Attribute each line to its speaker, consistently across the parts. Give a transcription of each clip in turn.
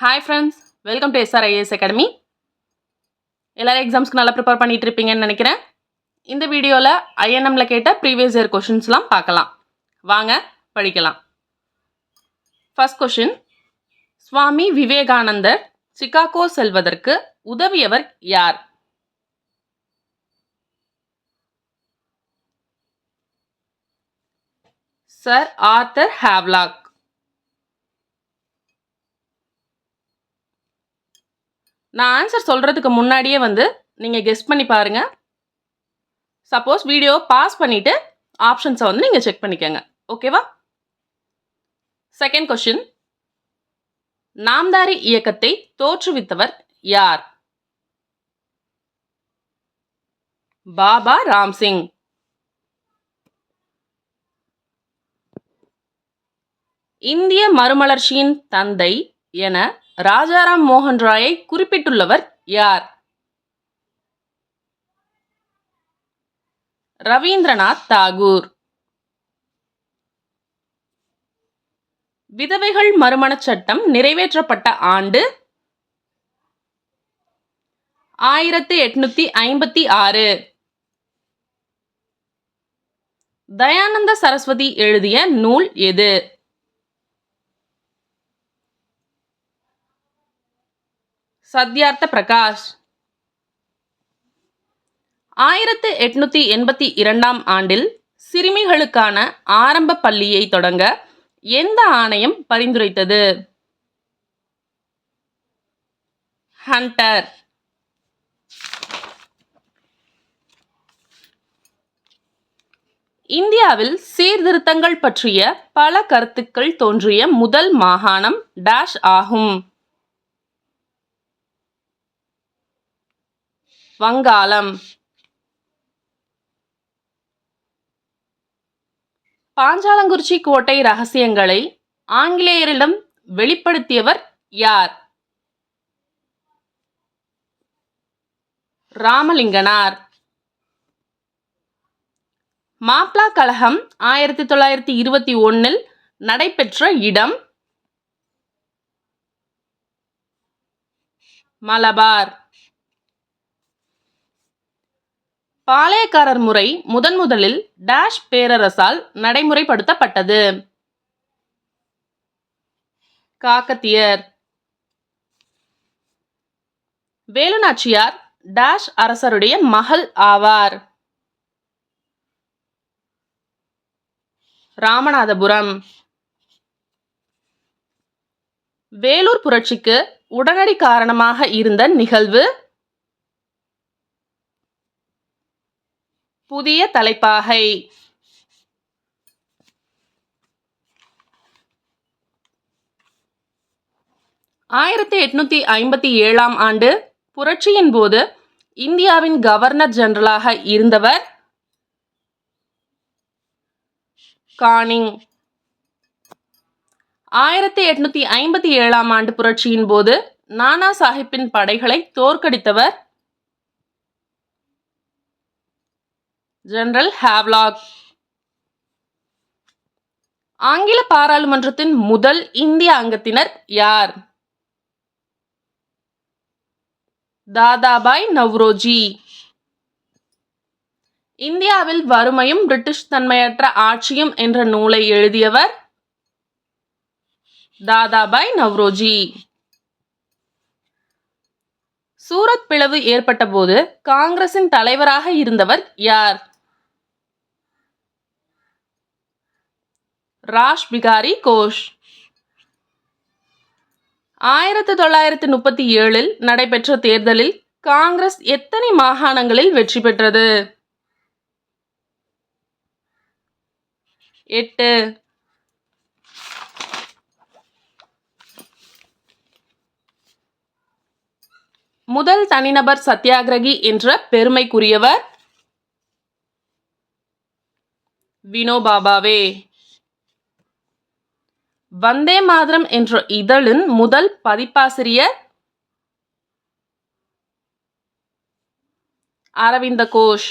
Speaker 1: Hi friends welcome to SR IAS academy எல்லோரும் எக்ஸாம்ஸ்க்கு நல்லா ப்ரிப்பேர் பண்ணிட்டு இருப்பீங்கன்னு நினைக்கிறேன். இந்த வீடியோவில் ஐஎன்எம்ல கேட்ட ப்ரீவியஸ் இயர் கொஷின்ஸ்லாம் பார்க்கலாம். வாங்க படிக்கலாம். ஃபஸ்ட் கொஷின் சுவாமி விவேகானந்தர் சிகாகோ செல்வதற்கு உதவியவர் யார்? சர் ஆர்த்தர் ஹேவ்லாக் நான் ஆன்சர் சொல்கிறதுக்கு முன்னாடியே வந்து நீங்கள் கெஸ்ட் பண்ணி பாருங்கள் சப்போஸ் வீடியோ பாஸ் பண்ணிவிட்டு ஆப்ஷன்ஸை வந்து நீங்கள் செக் பண்ணிக்கோங்க. ஓகேவா செகண்ட் கொஷின் நாம்தாரி இயக்கத்தை தோற்றுவித்தவர் யார்? பாபா ராம்சிங். இந்திய மறுமலர்ச்சியின் தந்தை என ராஜாராம் மோகன் ராயை குறிப்பிட்டுள்ளவர் யார்? ரவீந்திரநாத் தாகூர். விதவைகள் மறுமணச் சட்டம் நிறைவேற்றப்பட்ட ஆண்டு ஆயிரத்தி எட்நூத்தி ஐம்பத்தி ஆறு. தயானந்த சரஸ்வதி எழுதிய நூல் எது? சத்யார்த்த பிரகாஷ். ஆயிரத்து எட்நூத்தி எண்பத்தி இரண்டாம் ஆண்டில் சிறுமிகளுக்கான ஆரம்ப பள்ளியை தொடங்க எந்த ஆணையம் பரிந்துரைத்தது? ஹண்டர். இந்தியாவில் சீர்திருத்தங்கள் பற்றிய பல கருத்துக்கள் தோன்றிய முதல் மாகாணம் டேஷ் ஆகும். வங்காளம். பாஞ்சாலங்குறிச்சி கோட்டை ரகசியங்களை ஆங்கிலேயரிடம் வெளிப்படுத்தியவர் யார்? ராமலிங்கனார். மாப்ளா கழகம் ஆயிரத்தி தொள்ளாயிரத்தி இருபத்தி ஒன்னில் நடைபெற்ற இடம் மலபார். பாளையக்காரர் முறை முதன் முதலில் டேஷ் பேரரசால் நடைமுறைப்படுத்தப்பட்டது. காக்கத்தியர். வேலுநாச்சியார் டேஷ் அரசருடைய மகள் ஆவார். ராமநாதபுரம். வேலூர் புரட்சிக்கு உடனடி காரணமாக இருந்த நிகழ்வு புதிய தலைப்பாகை. ஆயிரத்தி எட்நூத்தி ஐம்பத்தி ஏழாம் ஆண்டு புரட்சியின் போது இந்தியாவின் கவர்னர் ஜெனரலாக இருந்தவர் கானிங். ஆயிரத்தி எட்நூத்தி ஐம்பத்தி ஏழாம் ஆண்டு புரட்சியின் போது நானா சாஹிப்பின் படைகளை தோற்கடித்தவர் ஜெனரல் ஹேவ்லாக் ஆங்கில பாராளுமன்றத்தின் முதல் இந்திய அங்கத்தினர் யார்? தாதாபாய் நவ்ரோஜி. இந்தியாவில் வறுமையும் பிரிட்டிஷ் தன்மையற்ற ஆட்சியும் என்ற நூலை எழுதியவர் தாதாபாய் நவ்ரோஜி. சூரத் பிளவு ஏற்பட்டபோது காங்கிரசின் தலைவராக இருந்தவர் யார்? ராஷ் பிகாரி கோஷ். ஆயிரத்தி தொள்ளாயிரத்தி முப்பத்தி ஏழில் நடைபெற்ற தேர்தலில் காங்கிரஸ் எத்தனை மாகாணங்களில் வெற்றி பெற்றது? எட்டு. முதல் தனிநபர் சத்தியாகிரகி என்ற பெருமைக்குரியவர் வினோபாபாவே. வந்தே மாதரம் என்ற இதழின் முதல் பதிப்பாசிரியர் அரவிந்த கோஷ்.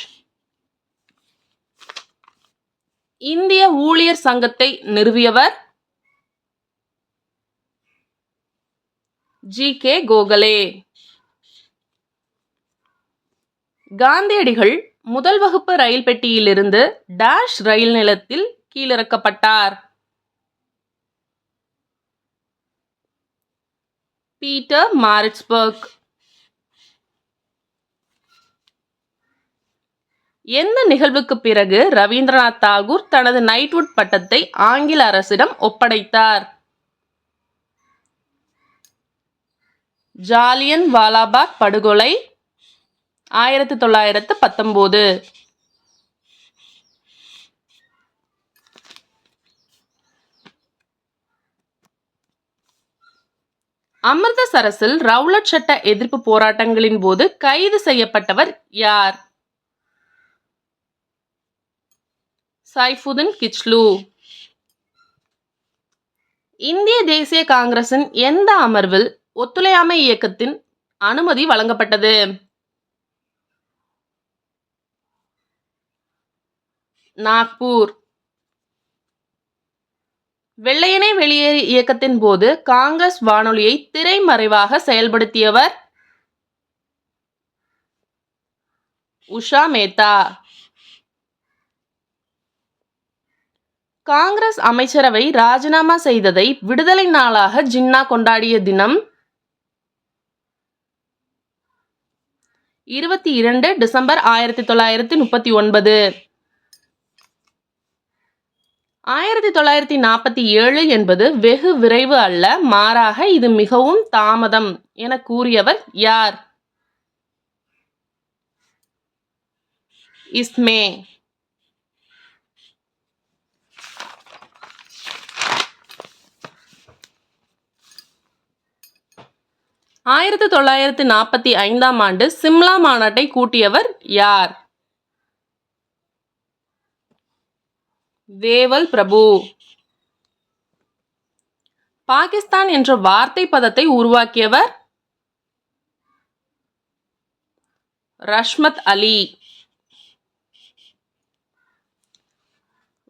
Speaker 1: இந்திய ஊழியர் சங்கத்தை நிறுவியவர் ஜி. கே. கோகலே. காந்தியடிகள் முதல் வகுப்பு ரயில் பெட்டியிலிருந்து டேஷ் ரயில் நிலத்தில் கீழிறக்கப்பட்டார். பீட்டர் மாரிட்ஸ்பர்க் எந்த நிகழ்வுக்கு பிறகு ரவீந்திரநாத் தாகூர் தனது நைட்வுட் பட்டத்தை ஆங்கில அரசிடம் ஒப்படைத்தார்? ஜாலியன் வாலாபாக் படுகொலை ஆயிரத்தி தொள்ளாயிரத்து பத்தொம்போது. அமிர்தசரஸில் ரவுலட் சட்ட எதிர்ப்பு போராட்டங்களின் போது கைது செய்யப்பட்டவர் யார்? சைஃபுதீன் கிச்லு. இந்திய தேசிய காங்கிரசின் எந்த அமர்வில் ஒத்துழையாமை இயக்கத்தின் அனுமதி வழங்கப்பட்டது? நாக்பூர். வெள்ளையனே வெளியேறு இயக்கத்தின் போது காங்கிரஸ் வானொலியை திரைமறைவாக செயல்படுத்தியவர் உஷா மேத்தா. காங்கிரஸ் அமைச்சரவை ராஜினாமா செய்ததை விடுதலை நாளாக ஜின்னா கொண்டாடிய தினம் இருபத்தி இரண்டு டிசம்பர் ஆயிரத்தி தொள்ளாயிரத்தி முப்பத்தி ஒன்பது. ஆயிரத்தி தொள்ளாயிரத்தி நாற்பத்தி ஏழு என்பது வெகு விரைவு அல்ல மாறாக இது மிகவும் தாமதம் என கூறியவர் யார்? இஸ்மே. ஆயிரத்தி தொள்ளாயிரத்தி நாற்பத்தி ஐந்தாம் ஆண்டு சிம்லா மாநாட்டை கூட்டியவர் யார்? வேவல் பிரபு. பாகிஸ்தான் என்ற வார்த்தை பதத்தை உருவாக்கியவர் ரஷ்மத் அலி.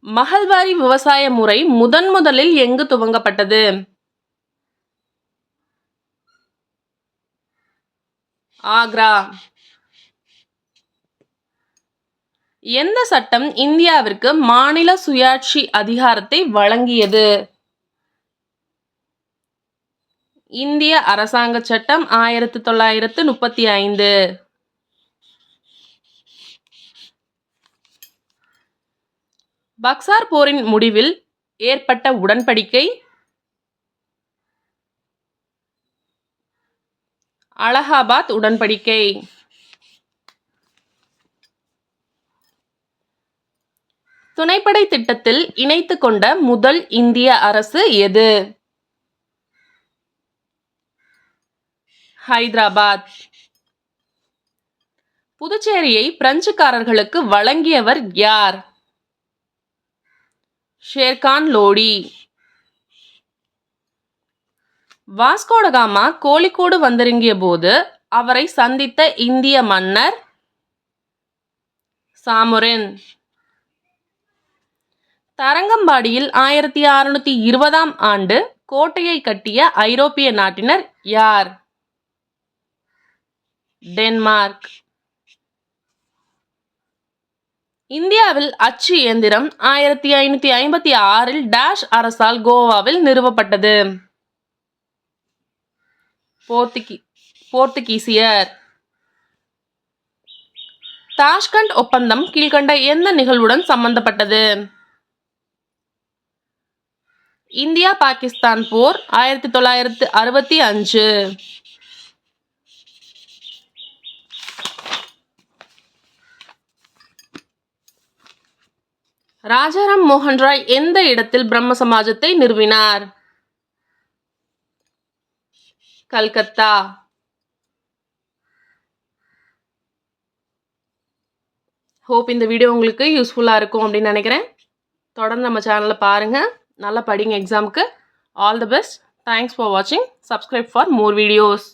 Speaker 1: மகள்வாரி விவசாய முறை முதன் முதலில் எங்கு துவங்கப்பட்டது? ஆக்ரா. எந்த சட்டம் இந்தியாவிற்கு மாநில சுயாட்சி அதிகாரத்தை வழங்கியது? இந்திய அரசாங்க சட்டம் ஆயிரத்தி தொள்ளாயிரத்து முப்பத்தி ஐந்து. பக்சார் போரின் முடிவில் ஏற்பட்ட உடன்படிக்கை அலகாபாத் உடன்படிக்கை. துணைப்படை திட்டத்தில் இணைத்து கொண்ட முதல் இந்திய அரசு எது? ஹைதராபாத். புதுச்சேரியை பிரெஞ்சுக்காரர்களுக்கு வழங்கியவர் யார்? ஷேர்கான் லோடி. வாஸ்கோடகாமா கோழிக்கோடு வந்திறங்கிய போது அவரை சந்தித்த இந்திய மன்னர் சாமுரின். தரங்கம்பாடியில் ஆயிரத்தி அறுநூத்தி இருபதாம் ஆண்டு கோட்டையை கட்டிய ஐரோப்பிய நாட்டினர் யார்? டென்மார்க். இந்தியாவில் அச்சு இயந்திரம் ஆயிரத்தி ஐநூத்தி ஐம்பத்தி ஆறில் டேஷ் அரசால் கோவாவில் நிறுவப்பட்டது. போர்த்துகி போர்த்துகீசியர். தாஷ்கண்ட் ஒப்பந்தம் கீழ்கண்ட எந்த நிகழ்வுடன் சம்பந்தப்பட்டது? இந்தியா பாகிஸ்தான் போர் ஆயிரத்தி தொள்ளாயிரத்து அறுபத்தி அஞ்சு. ராஜாராம் மோகன் ராய் எந்த இடத்தில் பிரம்ம சமாஜத்தை நிறுவினார்? கல்கத்தா. ஹோப் இந்த வீடியோ உங்களுக்கு யூஸ்ஃபுல்லாக இருக்கும் அப்படின்னு நினைக்கிறேன். தொடர்ந்து நம்ம சேனலை பாருங்கள் நல்லா படிங்க எக்ஸாமுக்கு all the best thanks for வாட்சிங் சப்ஸ்கிரைப் ஃபார் மோர் வீடியோஸ்